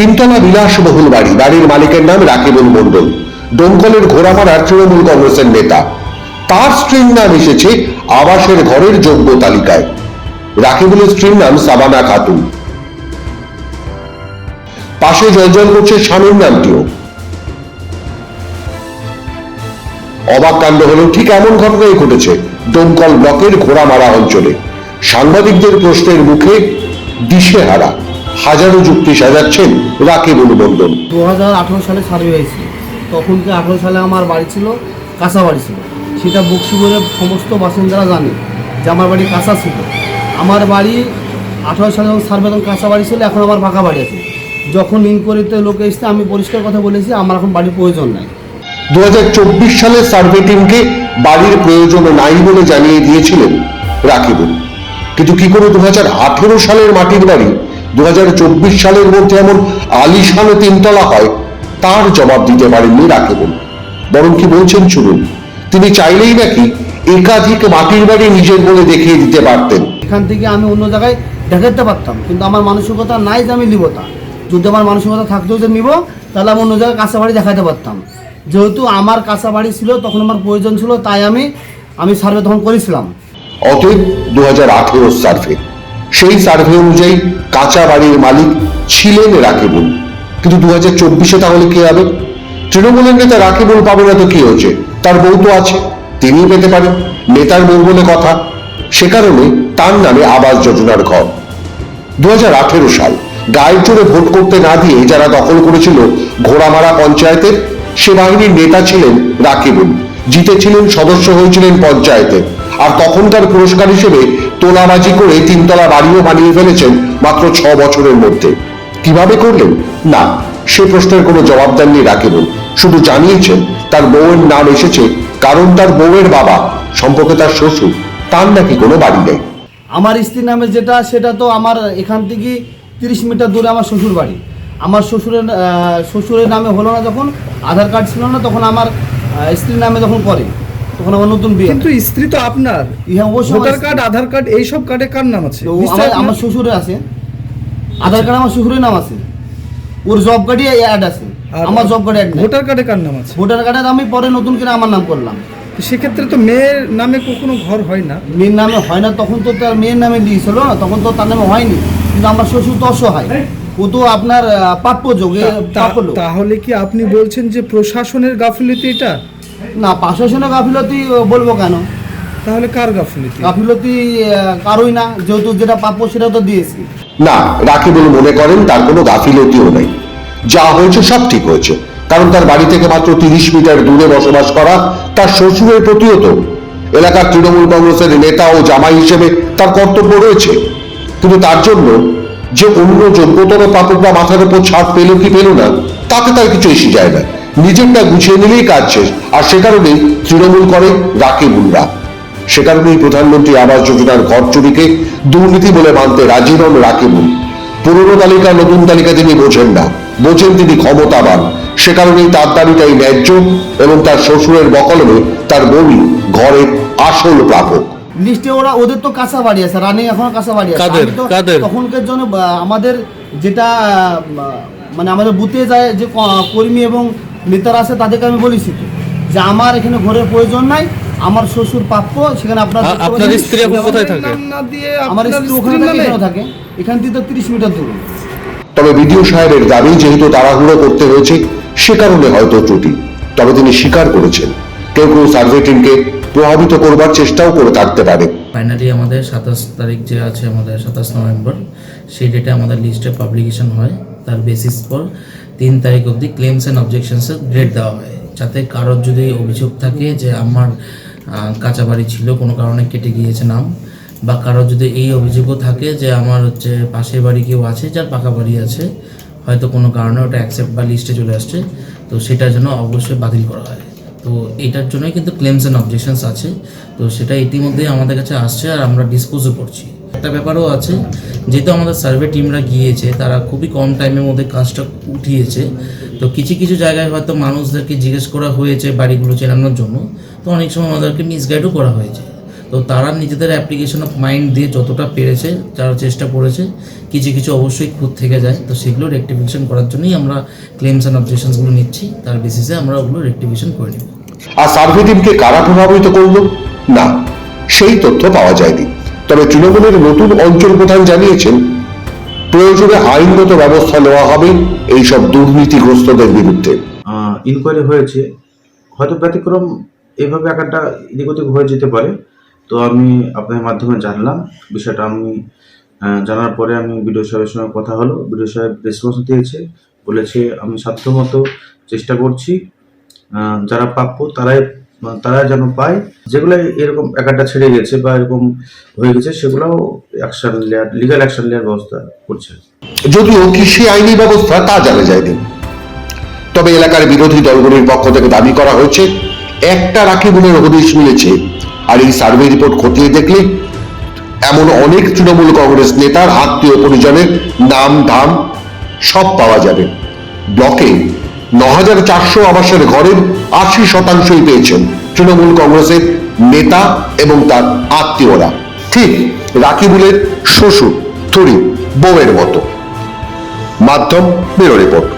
তিনতলা বিলাসবহুল বাড়ি। বাড়ির মালিকের নাম রাকিবুল মন্ডল ডোমকলের ঘোড়ামারার তৃণমূল কংগ্রেসের নেতা। তার স্ত্রীর নাম এসেছে আবাসের ঘরের যোগ্য তালিকায়। রাকিবুলের স্ত্রীর নাম সাবানা খাতুন। পাশে জয়জল করছে স্বামীর নামটিও। অবাক কাণ্ড হলেও ঠিক এমন ঘটনাই ঘটেছে ডোমকল ব্লকের ঘোড়ামারা অঞ্চলে। সাংবাদিকদের প্রশ্নের মুখে দিশেহারা। হাজারো যুক্তি সাজাচ্ছেন রাকিবুল মন্ডল দু হাজার আঠেরো সালে সার্ভে হয়েছে। তখন কি আঠারো সালে আমার বাড়ি ছিল কাঁচা বাড়ি ছিল। সেটা বক্সিপুরের সমস্ত বাসিন্দারা জানে যে আমার বাড়ি কাঁচা ছিল। আমার বাড়ি আঠারো সালে যখন সার্ভে তখন কাঁচা বাড়ি ছিল এখন আমার পাকা বাড়ি আছে। যখন ইনকোয়ারিতে লোকে এসছে আমি পরিষ্কার কথা বলেছি আমার এখন বাড়ির প্রয়োজন নাই। দু সালের সার্ভে টিমকে বাড়ির প্রয়োজন নাই বলে জানিয়ে দিয়েছিলেন রাকিবুল। কিন্তু কি করে দু হাজার আঠারো সালের মাটির বাড়ি দু হাজার চব্বিশ সালের মধ্যে এমন আলিশানে তিনতলা হয় তার জবাব দিতে পারেননি রাকিবুল। বরং কি বলছেন শুনুন তিনি চাইলেই নাকি একাধিক মাটির বাড়ি নিজের বলে দেখিয়ে দিতে পারতেন। এখান থেকে আমি অন্য জায়গায় দেখাতে পারতাম কিন্তু আমার মানসিকতা নাই যে আমি নিব তা। যদি আমার মানসিকতা থাকতেও যে নিব তাহলে আমি অন্য জায়গায় কাঁচা বাড়ি দেখাতে পারতাম। যেহেতু আমার কাঁচা বাড়ি ছিল তখন আমার প্রয়োজন ছিল তাই আমি আমি সার্ভে তখন করেছিলাম। অতএব দু হাজার আঠেরো সার্ভে। সেই সার্ভে অনুযায়ী কাঁচা বাড়ির মালিক ছিলেন রাকিবুল। কিন্তু দু হাজার চব্বিশে তাহলে কি হবে? তৃণমূলের নেতা রাকিবুল পাবে না তো কি হয়েছে? তার বউ তো আছে, তিনিই পেতে পারেন। নেতার বউ বলে কথা। সে কারণে তার নামে আবাস যোজনার ঘর। দু হাজার আঠেরো সাল গায়ের জোরে ভোট করতে না দিয়ে যারা দখল করেছিল ঘোড়ামারা পঞ্চায়েতের, সে বাহিনীর নেতা ছিলেন রাকিবুল। জিতেছিলেন সদস্য হয়েছিলেন পঞ্চায়েতে আর তখনকার পুরস্কার হিসেবে তোলাবাজি করে তিনতলা বাড়িও বানিয়ে ফেলেছেন মাত্র ছ বছরের মধ্যে। কীভাবে করলেন? না, সে প্রশ্নের কোনো জবাব দেননি রাকিবুল। শুধু জানিয়েছেন, তার বউয়ের নাম এসেছে, কারণ তার বউয়ের বাবা, সম্পর্কে তার শ্বশুর, তার নাকি কোনো বাড়ি নেই। আমার স্ত্রীর নামে যেটা, সেটা তো আমার এখান থেকে তিরিশ মিটার দূরে আমার শ্বশুর বাড়ি। আমার শ্বশুরের শ্বশুরের নামে হলো না যখন, আধার কার্ড ছিল না, তখন আমার স্ত্রীর নামে যখন করে। তখন আমার নতুন বিয়ে কিন্তু স্ত্রী তো আপনার। ইহা ভোটার কার্ড আধার কার্ড এই সব কার্ডে কার নাম আছে? তো আমার আমার শ্বশুরে আছে। আধার কার্ড আমার শ্বশুরের নাম আছে। ওর জব কার্ডই অ্যাড আছে। আর আমার জব কার্ডে অ্যাড নেই। ভোটার কার্ডে কার নাম আছে? ভোটার কার্ডে আমি পরে নতুন করে আমার নাম করলাম। তো সেক্ষেত্রে তো মেয়ের নামে কখনো ঘর হয় না। মেয়ের নামে হয় না তখন তো তার মেয়ের নামে দিয়েছিল না তখন তো তার নামে হয়নি। কিন্তু আমার শ্বশুর তো অসহায়। ও তো আপনার আহ, প্রাপ্য যোগে তা- প্রাপ্য লোক। তাহলে কি আপনি বলছেন যে প্রশাসনের গাফিলতি এটা? না প্রশাসনে গাফিলতি বলব কেন? তাহলে কার গাফিলতি? গাফিলতি কারোই না যেহেতু যেটা প্রাপ্য সেটা তো দিয়েছি। না রাকিবুল মনে করেন তার কোনো গাফিলতিও নাই। যা হয়েছে সব ঠিক হয়েছে। কারণ তার বাড়ি থেকে মাত্র তিরিশ মিটার দূরে বসবাস করা তার শ্বশুরের প্রতিও তো এলাকার তৃণমূল কংগ্রেসের নেতা ও জামাই হিসেবে তার কর্তব্য রয়েছে। কিন্তু তার জন্য যে অন্য যোগ্যতর প্রাপকরা মাথার উপর ছাড় পেল কি পেল না তাতে তার কিছু এসে যায় না। নিজেরটা গুছিয়ে নিলেই কাজ শেষ। আর সে কারণেই তৃণমূল করে রাকিবুলরা। সে কারণেই প্রধানমন্ত্রী আবাস যোজনার ঘর চুরিকে দুর্নীতি বলে মানতে রাজি নন রাকিবুল। পুরনো তালিকা নতুন তালিকা তিনি বোঝেন না। বোঝেন তিনি ক্ষমতাবান। সে কারণেই তার দাবিটাই ন্যায্য এবং তার শ্বশুরের বকলমে তার বউই ঘরের আসল প্রাপক। লিস্টে ওরা ওদের তো কাঁচা বাড়ি আছে রানিং এখন কাঁচা বাড়ি আছে? তখনকার জন্য আমাদের যেটা মানে আমাদের বুথে যায় যে কর্মী এবং নেতারা আছে তাদেরকে আমি বলেছি তো যে আমার এখানে ঘরের প্রয়োজন নাই আমার শ্বশুর প্রাপ্য সেখানে আপনার আপনার স্ত্রী এখন কোথায় থাকে? আমার স্ত্রী ওখানে? থাকে এখান থেকে। তো তিরিশ মিটার দূরে। তবে বিডিও সাহেবের দাবি যেহেতু তাড়াহুড়ো করতে হয়েছে সে কারণে হয়তো ত্রুটি। তবে তিনি স্বীকার করেছেন। কেউ কেউ সার্ভে টিমকে প্রভাবিত করবার চেষ্টাও করে থাকতে পারে। ফাইনালি আমাদের সাতাশ তারিখ যে আছে আমাদের সাতাশ নভেম্বর সেই ডেটে আমাদের লিস্টে পাবলিকেশন হয়। তার বেসিস পর তিন তারিখ অবধি ক্লেমস অ্যান্ড অবজেকশনসের গ্রেড দেওয়া হয়। যাতে কারোর যদি অভিযোগ থাকে যে আমার কাঁচা বাড়ি ছিল, কোনো কারণে কেটে গিয়েছে নাম, বা কারোর যদি এই অভিযোগও থাকে যে আমার হচ্ছে পাশের বাড়ি কেউ আছে, যার পাকা বাড়ি আছে, হয়তো কোনো কারণে ওটা অ্যাকসেপ্ট বা লিস্টে চলে আসছে, তো সেটার জন্য অবশ্যই বাতিল করা হয়। তো এটার জন্যই কিন্তু ক্লেমস অ্যান্ড অবজেকশনস আছে, তো সেটা ইতিমধ্যেই আমাদের কাছে আসছে আর আমরা ডিসপোজও করছি। একটা ব্যাপারও আছে। যেহেতু আমাদের সার্ভে টিমরা গিয়েছে, তারা খুবই কম টাইমের মধ্যে কাজটা উঠিয়েছে। তো কিছু কিছু জায়গায় হয়তো মানুষদেরকে জিজ্ঞেস করা হয়েছে বাড়িগুলো চেনানোর জন্য। তো অনেক সময় আমাদেরকে মিসগাইডও করা হয়েছে। তো তারা নিজেদের অ্যাপ্লিকেশন অফ মাইন্ড দিয়ে যতটা পেরেছে, যারা চেষ্টা করেছে, কিছু কিছু অবশ্যই খুঁত থেকে যায়। তো সেগুলো রেক্টিফিকেশন করার জন্যই আমরা ক্লেমস অ্যান্ড অবজেকশনসগুলো নিচ্ছি। তার বেসিসে আমরা ওগুলো রেক্টিফিকেশন করে নিব। আর সার্ভে টিমকে কারা প্রভাবিত করল? না, সেই তথ্য পাওয়া যায়নি। তবে তৃণমূলের নতুন অঞ্চল প্রধান জানিয়েছেন, প্রয়োজনে আইনগত ব্যবস্থা নেওয়া হবে এইসব দুর্নীতিগ্রস্তদের বিরুদ্ধে। ইনকোয়ারি হয়েছে। হয়তো ব্যতিক্রম এভাবে একটা এদিক ওদিক হয়ে যেতে পারে। তো আমি আপনাদের মাধ্যমে জানলাম। বিষয়টা আমি জানার পরে আমি বিডিও সাহেবের সঙ্গে কথা হলো। বিডিও সাহেব রেসপন্স দিয়েছে। বলেছে, আমি সাধ্যমতো চেষ্টা করছি। যারা প্রাপ্য তারাই তারা যেন পায়, যেগুলো এরকম একাটা ছেড়ে গেছে বা এরকম হয়ে গেছে, সেগুলোও অ্যাকশন নেওয়ার লিগাল অ্যাকশন নেওয়ার ব্যবস্থা করছে। যদিও কৃষি আইনি ব্যবস্থা তা জানা যায়নি, তবে এলাকার বিরোধী দলগুলির পক্ষ থেকে দাবি করা হয়েছে, একটা রাখিবুলের হদিশ মিলেছে, আর এই সার্ভে রিপোর্ট খতিয়ে দেখলে এমন অনেক তৃণমূল কংগ্রেস নেতার আত্মীয় পরিজনের নাম, ধাম সব পাওয়া যাবে। ব্লকে ন হাজার চারশো আবাসের ঘরের আশি শতাংশই পেয়েছেন তৃণমূল কংগ্রেসের নেতা এবং তার আত্মীয়রা। ঠিক রাকিবুলের শ্বশুর থুরি বউয়ের মতো। মাধ্যম বেরো রিপোর্ট।